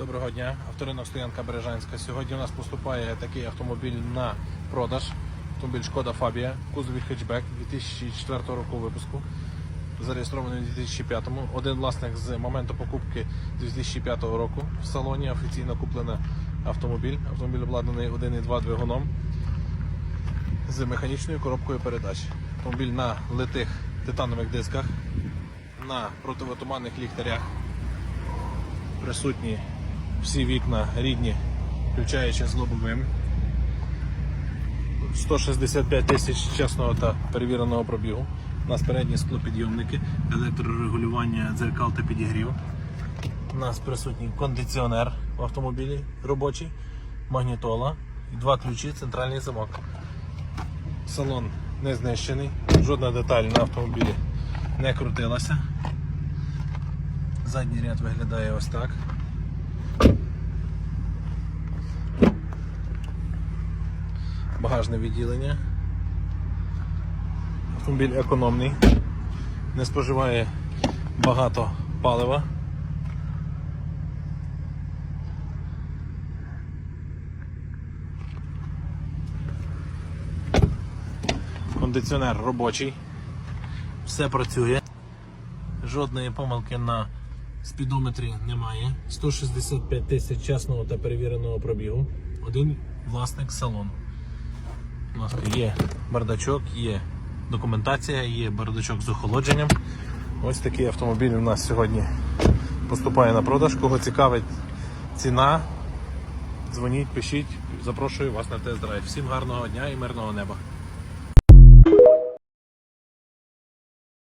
Доброго дня, авторинок стоянка Бережанська. Сьогодні у нас поступає такий автомобіль на продаж. Автомобіль Шкода Фабія, кузовий хетчбек 2004 року випуску. Зареєстрований у 2005-му. Один власник з моменту покупки 2005 року в салоні офіційно куплений автомобіль. Автомобіль обладнаний 1,2 двигуном з механічною коробкою передач. Автомобіль на литих титанових дисках, на противотуманних ліхтарях присутні всі вікна рідні, включаючи з лобовим. 165 тисяч чесного та перевіреного пробігу. У нас передні склопідйомники, електрорегулювання дзеркал та підігрів. У нас присутній кондиціонер в автомобілі робочий, магнітола і два ключі, центральний замок. Салон не знищений, жодна деталь на автомобілі не крутилася. Задній ряд виглядає ось так. Багажне відділення. Автомобіль економний, не споживає багато палива. Кондиціонер робочий, все працює. Жодної помилки на спідометрі немає. 165 тисяч чесного та перевіреного пробігу. Один власник салону. У нас є бардачок, є документація, є бардачок з охолодженням. Ось такий автомобіль у нас сьогодні поступає на продаж. Кого цікавить ціна, дзвоніть, пишіть, запрошую вас на тест-драйв. Всім гарного дня і мирного неба.